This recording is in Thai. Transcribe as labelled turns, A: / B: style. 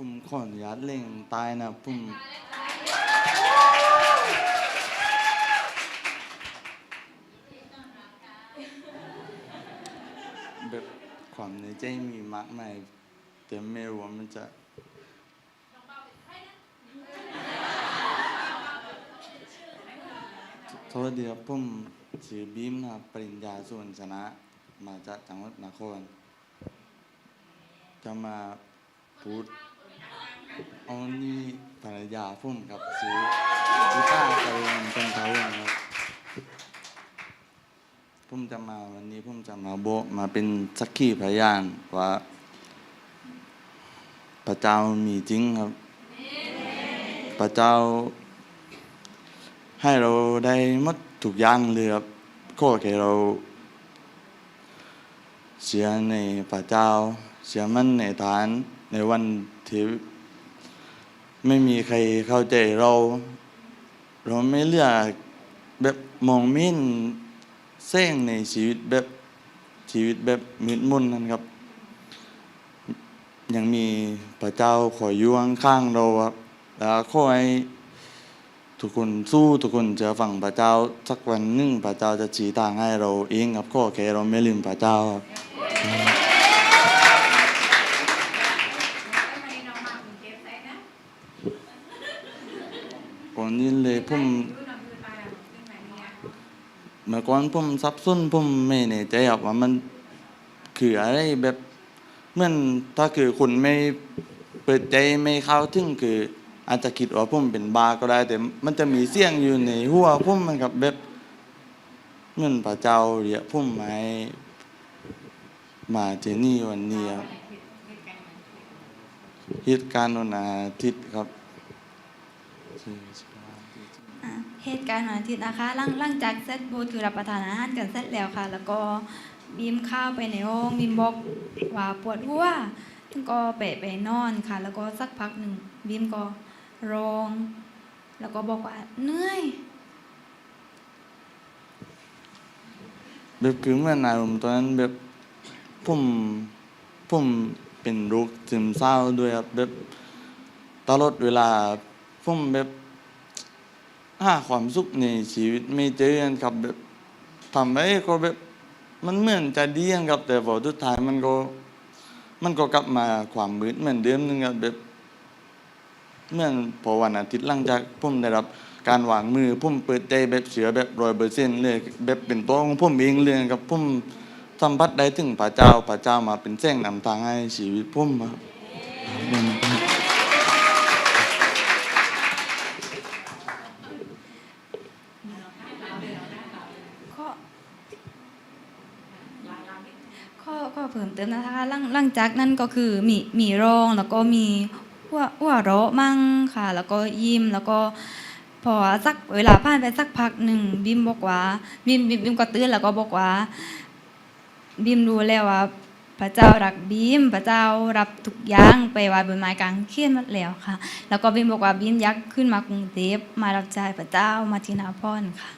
A: ผมขออนุญาตเล่งตายนะผมแบบความในใจมีมากมายแต่ไม่รู้ว่ามันจะสวัสดีครับผมชื่อบีมนะครับปริญญาส่วนชนะ มาจากจังหวัดนครจะมาพูด เอานี่ภรรยาผมครับชื่อลิต้าเตยเป็นเขาครับผมจะมาวันนี้ผมจะมาโบมาเป็นสักขีพยานว่าพระเจ้ามีจริงครับ พระเจ้า ให้เราได้หมดทุกย่างเลยครับก็แค่เราเชื่อในพระเจ้าเชื่อมั่นในฐานในวันที่ ไม่มีใครเข้าใจเรา เราไม่เลือกแบบมองไม่เห็นแสงในชีวิตแบบชีวิตแบบมืดมุนนั่นครับ ยังมีพระเจ้าคอยอยู่ข้างๆเราครับแล้วขอให้ทุกคนสู้ทุกคนจะฟังพระเจ้าสักวันหนึ่งพระเจ้าจะชี้ทางให้เราเองครับข้อแค่เราไม่ลืมพระเจ้าครับ
B: นี้เล
A: ยผม
B: ดูน้ำดูตาแบบขึ้นไหนเนี่ย
A: เมื่อก่อนผมสับสนผมไม่แน่ใจครับว่ามันคืออะไรแบบเหมื่อนถ้าคือคุณไม่เปิดใจไม่เข้าถึงคืออาจจะคิดว่าผมเป็นบาก็ได้ แต่มันจะมีเสียงอยู่ในหัวผมมันกับแบบเหมือนพระเจ้าเรียกผมมาให้มาที่นี่วันนี้ครับเหตุการณ์วันอาทิตย์ครับ
C: อะเหตุการณ์วันอาทิตย์นะคะหลังหลังจากเซตบูธคือรับประทานอาหารกันเสร็จแล้วค่ะ แล้วก็บีมข้าวไปในห้องบีมบอกว่าปวดหัวซึ่งก็ไปไปนอนค่ะ แล้วก็สักพักหนึ่งบีมก็ร้อง แล้วก็บอกว่าเหนื่อย
A: แบบคือเมื่อนายผมตอนนั้นแบบผมผมเป็นโรคซึมเศร้าด้วยครับแบบตลอดเวลาผมแบบ หาความสุขในชีวิตไม่เจอกันครับแบบทำไปก็แบบมันเหมือนจะดีกันครับ แต่พอสุดท้ายมันก็ มันก็กลับมาความมืดเหมือนเดิมนึงครับแบบเหมื่อนพอวันอาทิตย์หลังจากผมได้รับ การวางมือผมเปิดใจแบบเสือแบบรอยเปอร์เซ็นเลยแบบเป็นตัวของผมเองเลยครับผมสัมผัสได้ถึงพระเจ้าพระเจ้ามาเป็นแสงนำทางให้ชีวิตผมครับ
C: พิ่มเติมนะคะหลังหลังจากนั้นก็คือมีมีร้องแล้วก็มีหัวหัวเราะมั่งค่ะ แล้วก็ยิ้มแล้วก็พอสักเวลาผ่านไปสักพักหนึ่งบิมบอกว่าบิมบิมบิมก็ตื่นแล้วก็บอกว่า บิมรู้แล้วว่า พระเจ้ารักบิมพระเจ้ารับทุกอย่างไปไว้บนไม้กางเขนมดแล้วค่ะ แล้วก็บิมบอกว่าบิมยากขึ้นมากรุงเทพมารับใช้พระเจ้ามาที่นาพรค่ะ